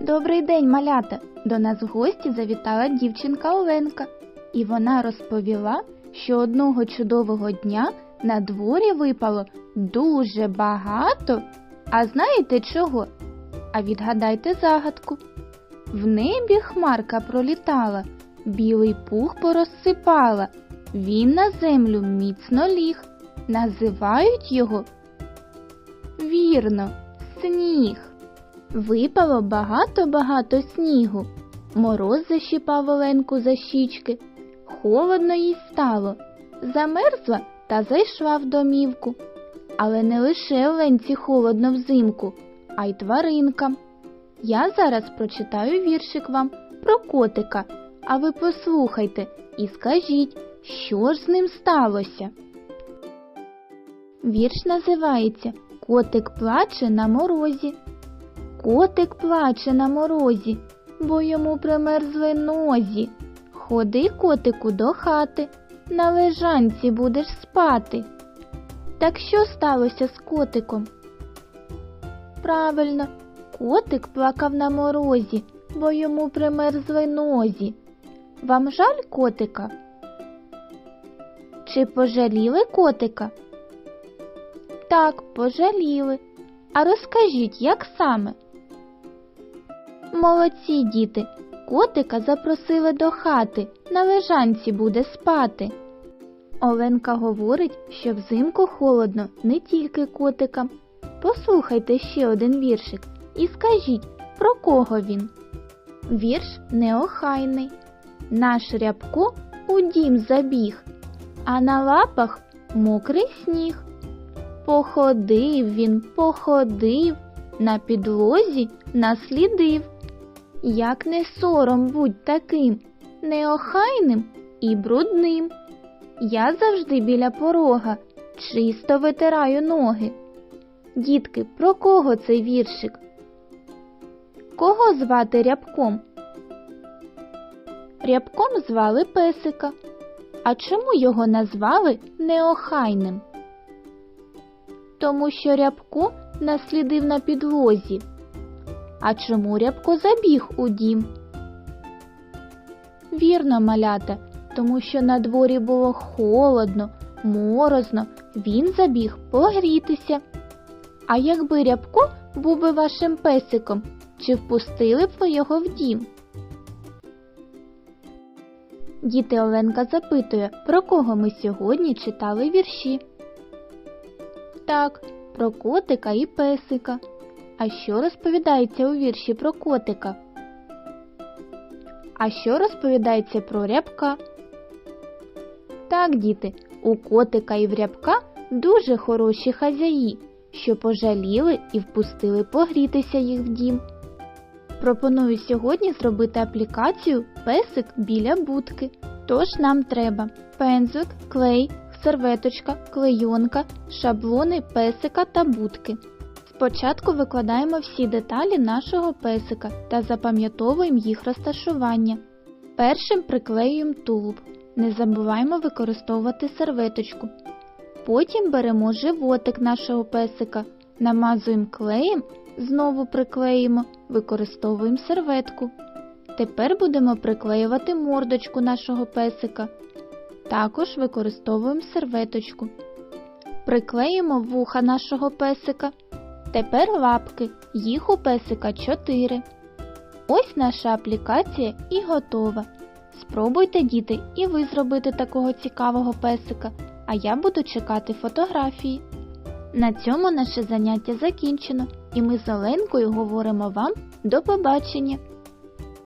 Добрий день, малята! До нас в гості завітала дівчинка Оленка, і вона розповіла, що одного чудового дня на дворі випало дуже багато. А знаєте чого? А відгадайте загадку. В небі хмарка пролітала, білий пух порозсипала. Він на землю міцно ліг. Називають його вірно, сніг. Випало багато-багато снігу. Мороз защіпав Оленку за щічки. Холодно їй стало. Замерзла та зайшла в домівку. Але не лише Оленці холодно взимку, а й тваринкам. Я зараз прочитаю віршик вам про котика, а ви послухайте і скажіть, що ж з ним сталося. Вірш називається Котик плаче на морозі. Котик плаче на морозі, бо йому примерзли нозі. Ходи, котику, до хати, на лежанці будеш спати. Так що сталося з котиком? Правильно, котик плакав на морозі, бо йому примерзли нозі. Вам жаль котика? Чи пожаліли котика? Так, пожаліли. А розкажіть, як саме? Молодці діти, котика запросили до хати, на лежанці буде спати. Оленка говорить, що взимку холодно не тільки котикам. Послухайте ще один віршик і скажіть, про кого він. Вірш неохайний. Наш рябко у дім забіг, а на лапах мокрий сніг. Походив він, походив, на підлозі наслідив. Як не сором будь таким, неохайним і брудним. Я завжди біля порога чисто витираю ноги. Дітки, про кого цей віршик? Кого звати рябком? Рябком звали песика. А чому його назвали неохайним? Тому що рябко наслідив на підлозі. А чому рябко забіг у дім? Вірно, малята, тому що на дворі було холодно, морозно, він забіг погрітися. А якби рябко був би вашим песиком, чи впустили б ви його в дім? Діти Оленка запитує, про кого ми сьогодні читали вірші. Так, про котика і песика. А що розповідається у вірші про котика? А що розповідається про рябка? Так, діти, у котика і в рябка дуже хороші хазяї, що пожаліли і впустили погрітися їх в дім. Пропоную сьогодні зробити аплікацію Песик біля будки. Тож нам треба пензик, клей, серветочка, клейонка, шаблони песика та будки. Спочатку викладаємо всі деталі нашого песика та запам'ятовуємо їх розташування. Першим приклеюємо тулуб. Не забуваємо використовувати серветочку. Потім беремо животик нашого песика, намазуємо клеєм, знову приклеїмо, використовуємо серветку. Тепер будемо приклеювати мордочку нашого песика. Також використовуємо серветочку. Приклеїмо вуха нашого песика. Тепер лапки, їх у песика 4. Ось наша аплікація і готова. Спробуйте, діти, і ви зробити такого цікавого песика, а я буду чекати фотографії. На цьому наше заняття закінчено, і ми з Оленкою говоримо вам до побачення!